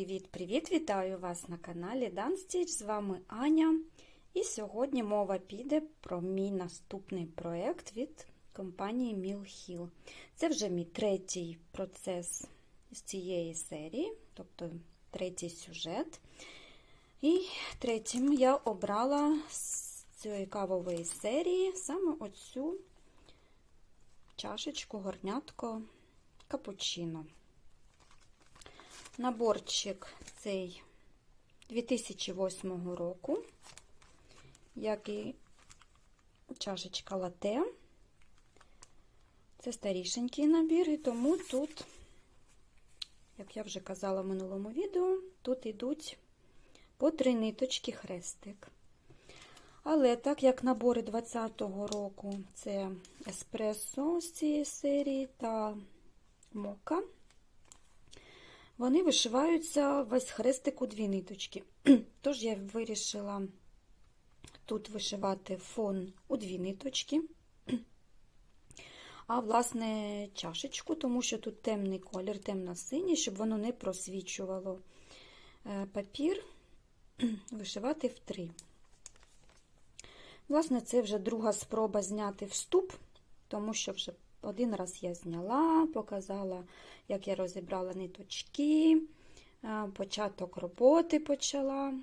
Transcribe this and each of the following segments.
Привіт-привіт! Вітаю вас на каналі Dan Stitch. З вами Аня. І сьогодні мова піде про мій наступний проєкт від компанії Mill. Це вже мій третій процес з цієї серії, тобто третій сюжет. І третім я обрала з цієї кавової серії саме оцю чашечку, горнятко капучино. Наборчик цей 2008 року, як і чашечка лате. Це старішенький набір, і тому тут, як я вже казала в минулому відео, тут йдуть по три ниточки хрестик. Але так як набори 20-го року це еспресо з цієї серії та мока, вони вишиваються весь хрестик у дві ниточки. Тож я вирішила тут вишивати фон у дві ниточки, а, власне, чашечку, тому що тут темний колір, темно-синій, щоб воно не просвічувало папір, вишивати в три. Власне, це вже друга спроба зняти вступ, тому що вже один раз я зняла, показала, як я розібрала ниточки, початок роботи почала.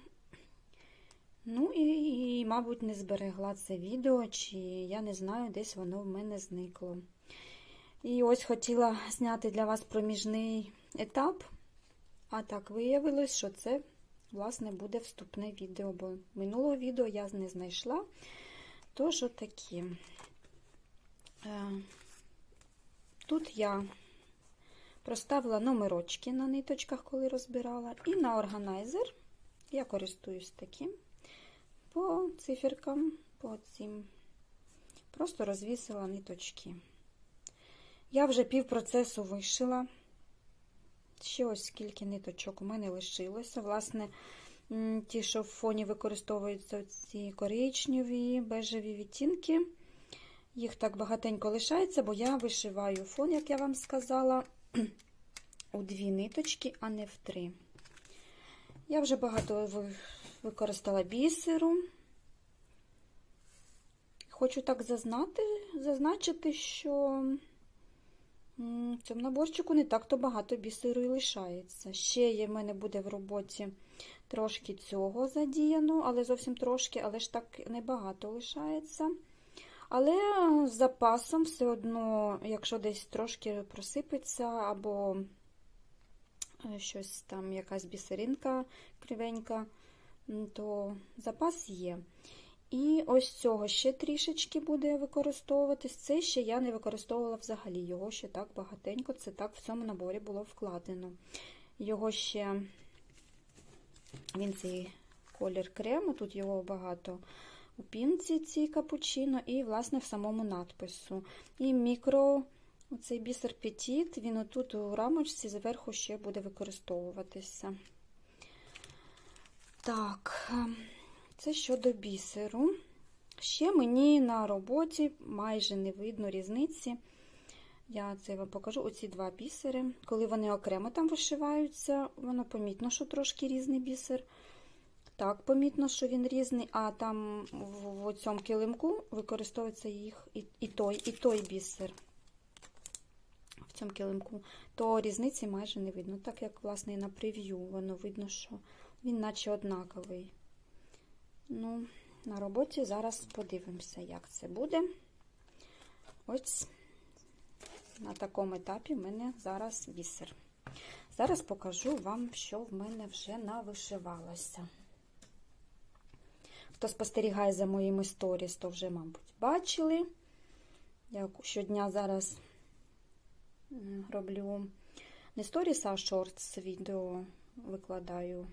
Ну і, і, мабуть, не зберегла це відео, чи я не знаю, десь воно в мене зникло. І ось хотіла зняти для вас проміжний етап, а так виявилось, що це, власне, буде вступне відео, бо минулого відео я не знайшла. Тож отакі. Тут я проставила номерочки на ниточках, коли розбирала, і на органайзер я користуюсь таким по циферкам, по цим. Просто розвісила ниточки. Я вже пів процесу вишила. Ще ось скільки ниточок у мене лишилося. Власне, ті, що в фоні використовуються ці коричневі, бежеві відтінки. Їх так багатенько лишається, бо я вишиваю фон, як я вам сказала, у дві ниточки, а не в три. Я вже багато використала бісеру. Хочу так зазнати, зазначити, що в цьому наборчику не так-то багато бісеру і лишається. Ще є в мене буде в роботі трошки цього задіяно, але зовсім трошки, але ж так небагато лишається. Але з запасом все одно, якщо десь трошки просипеться, або е, щось там, якась бісеринка кривенька, то запас є. І ось цього ще трішечки буде використовуватись. Це ще я не використовувала взагалі. Його ще так багатенько, це так в цьому наборі було вкладено. Його ще, він цей колір крему, тут його багато у пінці цій капучино, і, власне, в самому надпису. І мікро, оцей бісер Петіт, він отут у рамочці зверху ще буде використовуватися. Так, це щодо бісеру. Ще мені на роботі майже не видно різниці. Я це вам покажу оці два бісери. Коли вони окремо там вишиваються, воно помітно, що трошки різний бісер. Так, помітно, що він різний, а там в, в цьому килимку використовується їх і, і той, і той бісер. В цьому килимку, то різниці майже не видно. Так як, власне, і на прев'ю, воно видно, що він наче однаковий. Ну, на роботі зараз подивимося, як це буде. Ось на такому етапі в мене зараз бісер. Зараз покажу вам, що в мене вже навишивалося. Хто спостерігає за моїми сторіс, то вже, мабуть, бачили. Я щодня зараз роблю не сторіс, а шортс відео викладаю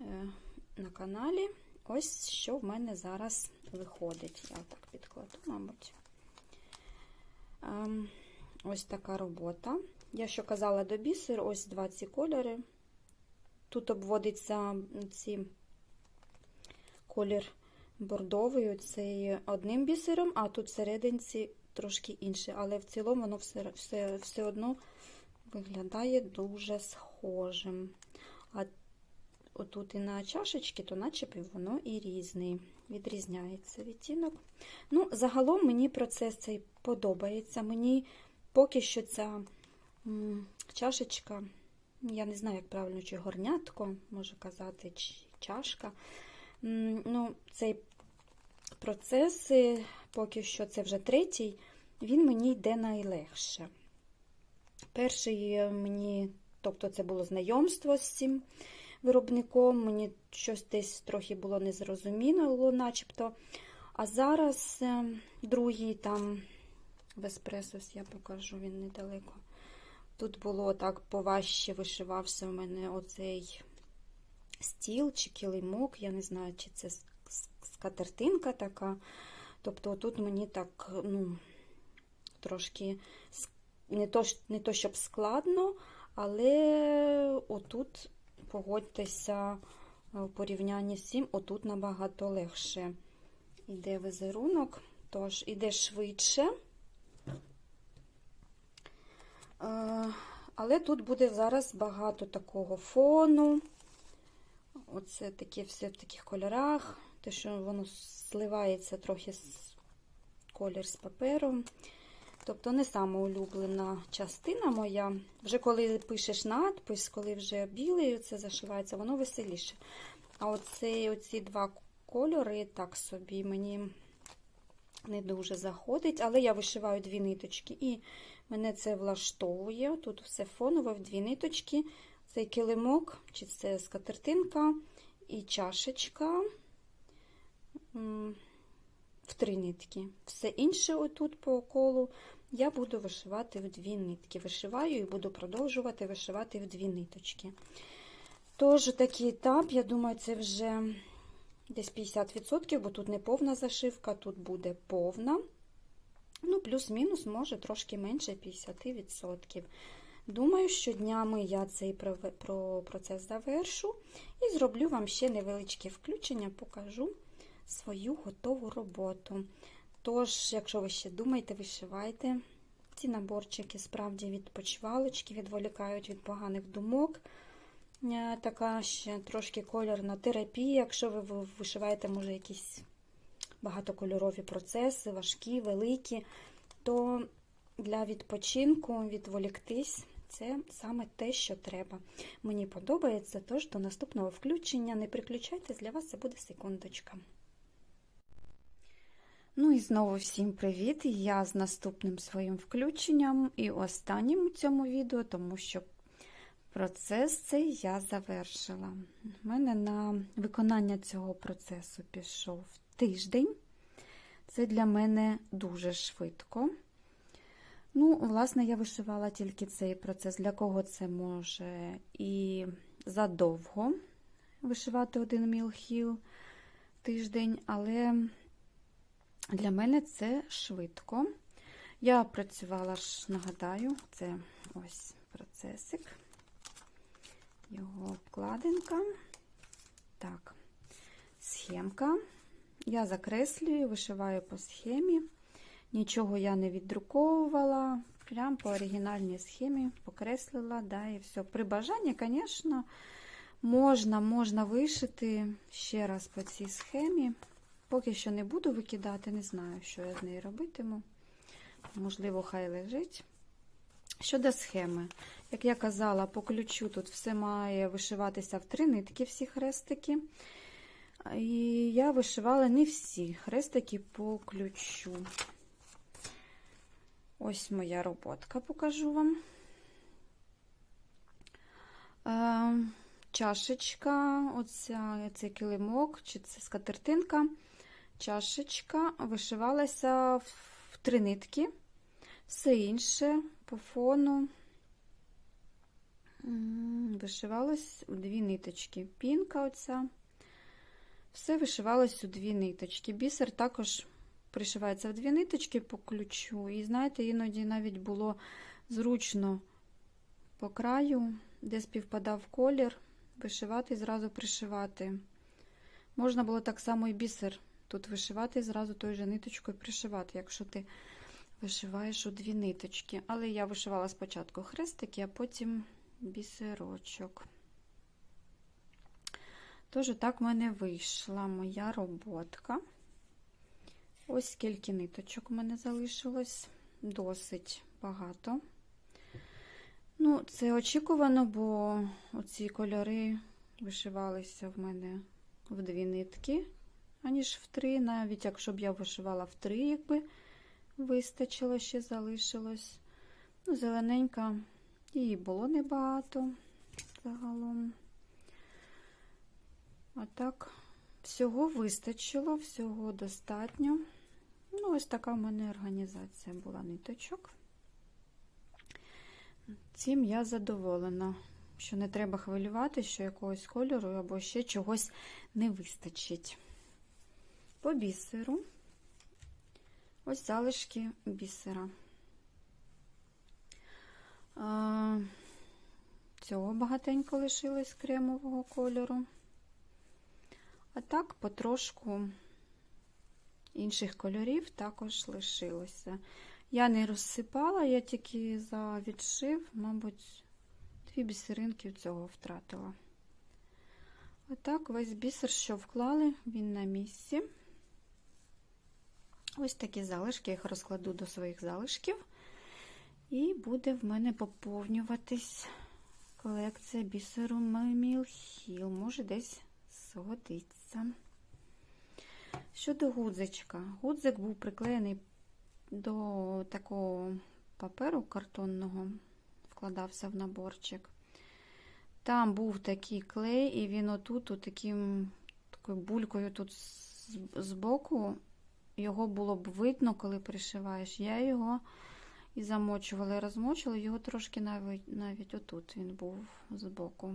е, на каналі. Ось що в мене зараз виходить. Я так підкладу, мабуть. Ем, ось така робота. Я що казала до бісер, ось два ці кольори. Тут обводиться ці колір бордовий, оцей одним бісером, а тут всерединці трошки інше. Але в цілому воно все, все, все одно виглядає дуже схожим. а отут і на чашечки, то начеб воно і різний, відрізняється відтінок. Ну, загалом мені процес цей подобається. Мені поки що ця чашечка, я не знаю, як правильно, чи горнятко, можу казати, чи чашка. Ну, цей процес, е, поки що це вже третій, він мені йде найлегше. Перший е, мені, тобто це було знайомство з цим виробником, мені щось десь трохи було незрозуміло, начебто. А зараз е, другий там в еспресос я покажу, він недалеко. Тут було так поважче вишивався у мене оцей стіл чи килимок, я не знаю, чи це скатертинка така. Тобто тут мені так, ну, трошки не то, не то щоб складно, але отут, погодьтеся, е, в порівнянні з цим, отут набагато легше йде візерунок, тож іде швидше. Е, Але тут буде зараз багато такого фону. Оце таке все в таких кольорах, те, що воно сливається трохи з колір з папером. Тобто не сама улюблена частина моя. Вже коли пишеш надпис, коли вже білий це зашивається, воно веселіше. А оці, оці два кольори так собі мені не дуже заходить, але я вишиваю дві ниточки, і мене це влаштовує. Тут все фонове в дві ниточки. Цей килимок, чи це скатертинка і чашечка в три нитки. Все інше отут по колу я буду вишивати в дві нитки. Вишиваю і буду продовжувати вишивати в дві ниточки. Тож такий етап, я думаю, це вже десь 50%, бо тут не повна зашивка, тут буде повна. Ну, плюс-мінус, може, трошки менше 50%. Думаю, що днями я цей процес завершу і зроблю вам ще невеличке включення, покажу свою готову роботу. Тож, якщо ви ще думаєте, вишивайте. Ці наборчики справді відпочивалочки, відволікають від поганих думок. Е, Така ще трошки кольорна терапія, якщо ви ви вишиваєте, може, якісь багатокольорові процеси, важкі, великі, то для відпочинку відволіктись це саме те, що треба. Мені подобається, тож до наступного включення не приключайтесь, для вас це буде секундочка. Ну і знову всім привіт! Я з наступним своїм включенням і останнім у цьому відео, тому що процес цей я завершила. У мене на виконання цього процесу пішов тиждень. Це для мене дуже швидко. Ну, власне, я вишивала тільки цей процес. Для кого це може і задовго вишивати один мілхіл тиждень, але для мене це швидко. Я працювала ж, нагадаю, це ось процесик, його обкладинка. Так, схемка. Я закреслюю, вишиваю по схемі. Нічого я не віддруковувала, прям по оригінальній схемі покреслила, да, і все. При бажанні, звісно, можна, можна вишити ще раз по цій схемі. Поки що не буду викидати, не знаю, що я з нею робитиму. Можливо, хай лежить. Щодо схеми, як я казала, по ключу тут все має вишиватися в три нитки, всі хрестики. І я вишивала не всі хрестики по ключу. Ось моя роботка, покажу вам. Е, чашечка, оця, цей килимок, чи це скатертинка. Чашечка вишивалася в три нитки. Все інше по фону вишивалось у дві ниточки. Пінка оця. Все вишивалось у дві ниточки. Бісер також пришивається в дві ниточки по ключу. І, знаєте, іноді навіть було зручно по краю, де співпадав колір, вишивати і зразу пришивати. Можна було так само і бісер тут вишивати і зразу тою же ниточкою пришивати, якщо ти вишиваєш у дві ниточки. Але я вишивала спочатку хрестики, а потім бісерочок. Тож, так в мене вийшла моя роботка. Ось скільки ниточок у мене залишилось, досить багато. Ну, це очікувано, бо оці кольори вишивалися в мене в дві нитки, аніж в три. Навіть якщо б я вишивала в три, якби вистачило, ще залишилось. Ну, зелененька її було небагато загалом. А так, всього вистачило, всього достатньо. Ну, ось така в мене організація була ниточок. Цим я задоволена, що не треба хвилювати, що якогось кольору або ще чогось не вистачить. По бісеру. Ось залишки бісера. Цього багатенько лишилось кремового кольору. А так, потрошку інших кольорів також лишилося. Я не розсипала, я тільки за відшив, мабуть, дві бісеринки цього втратила. Отак, весь бісер, що вклали, він на місці. Ось такі залишки, я їх розкладу до своїх залишків. І буде в мене поповнюватись колекція бісеру Мемілхіл. Може, десь згодиться. Щодо гудзичка. Гудзик був приклеєний до такого паперу картонного, вкладався в наборчик. Там був такий клей, і він отут, таким, такою булькою тут збоку, його було б видно, коли пришиваєш. Я його і замочувала, і розмочувала, його трошки навіть навіть отут він був збоку.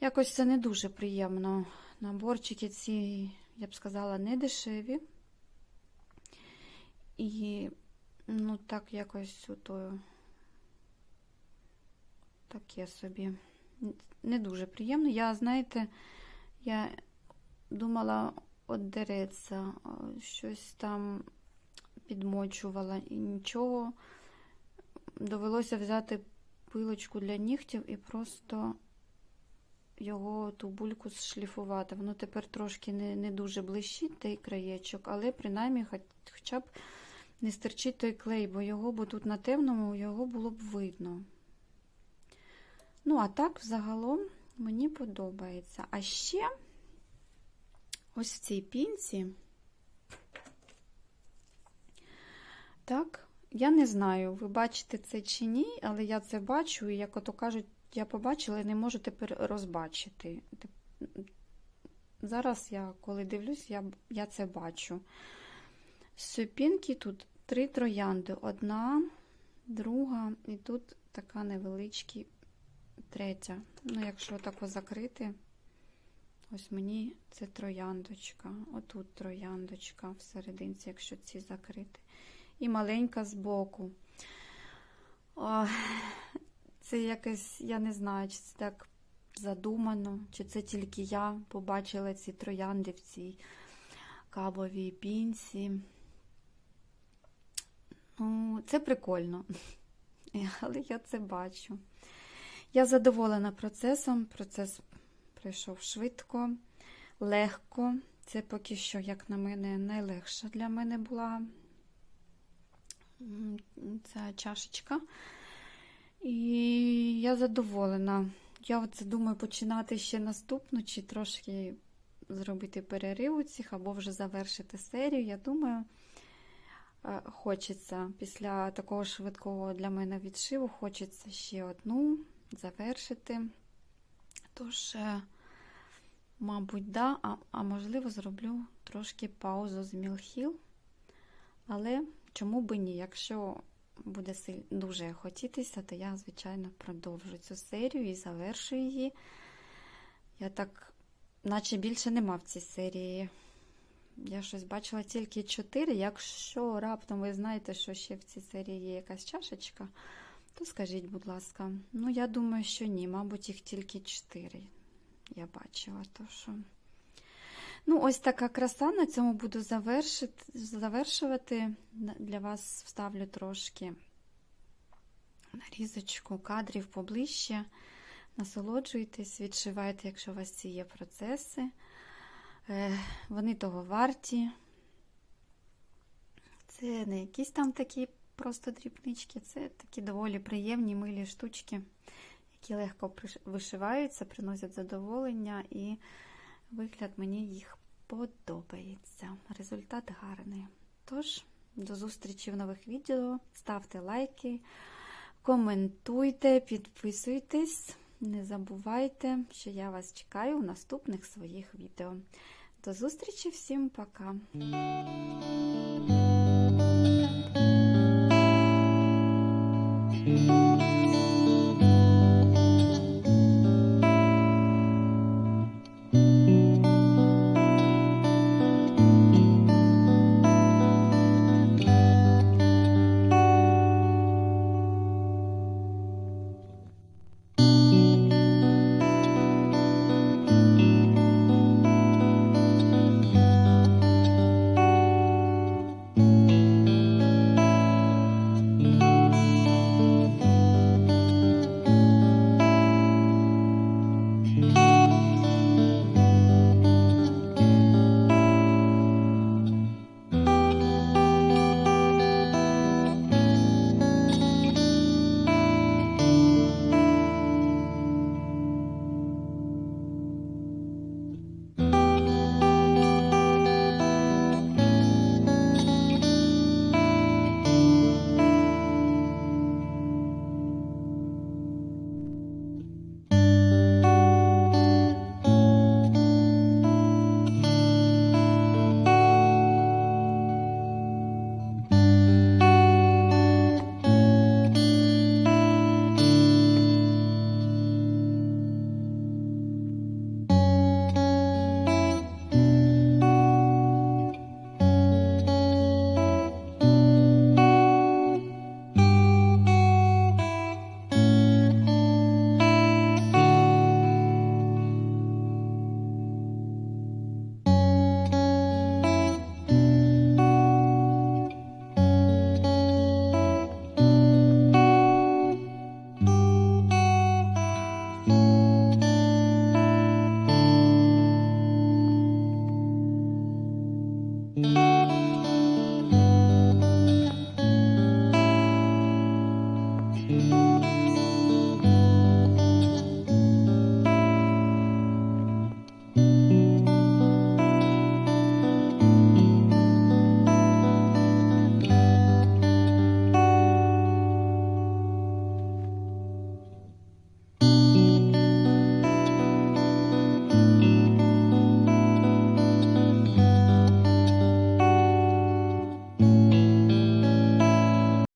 Якось це не дуже приємно. Наборчики ці, я б сказала, не дешеві. І, ну, так, якось ото таке собі. Не дуже приємно. Я, знаєте, я думала, одереться, щось там підмочувала і нічого. Довелося взяти пилочку для нігтів і просто його ту бульку зшліфувати. Воно тепер трошки не не дуже блищить той краєчок, але принаймні хоча б не стерчить той клей, бо його бо тут на темному його було б видно. Ну, а так, взагалом, мені подобається. А ще ось в цій пінці. Так, я не знаю, ви бачите це чи ні, але я це бачу, і як ото кажуть, я побачила і не можу тепер розбачити. Зараз я, коли дивлюсь, я я це бачу. Супінки тут три троянди. Одна, друга, і тут така невеличка третя. Ну, якщо тако закрити, ось мені це трояндочка. Отут трояндочка всерединці, якщо ці закрити і маленька збоку. Це якось, я не знаю, чи це так задумано, чи це тільки я побачила ці троянди в цій кабовій пінці. Ну, Це прикольно, але я це бачу. Я задоволена процесом. Процес пройшов швидко, легко. Це поки що, як на мене, найлегша для мене була ця чашечка. І я задоволена. Я оце думаю починати ще наступну, чи трошки зробити перерив у цих, або вже завершити серію. Я думаю, е, хочеться після такого швидкого для мене відшиву, хочеться ще одну завершити. Тож, е, мабуть, да, а, а можливо, зроблю трошки паузу з Мілхіл. Але чому би ні? Якщо буде дуже хотітися, то я, звичайно, продовжу цю серію і завершу її. Я так, наче більше нема в цій серії. Я щось бачила тільки 4. Якщо раптом ви знаєте, що ще в цій серії є якась чашечка, то скажіть, будь ласка. Ну, я думаю, що ні, мабуть, їх тільки 4 я бачила. то що... Ну, ось така краса. На цьому буду завершувати. Для вас вставлю трошки нарізочку кадрів поближче Насолоджуйтесь, відшивайте, якщо у вас ці є процеси. Е, Вони того варті. Це не якісь там такі просто дрібнички, це такі доволі приємні, милі штучки, які легко вишиваються, приносять задоволення, і Вигляд мені їх подобається. Результат гарний. Тож, до зустрічі в нових відео. Ставте лайки, коментуйте, підписуйтесь. Не забувайте, що я вас чекаю в наступних своїх відео. До зустрічі, всім пока!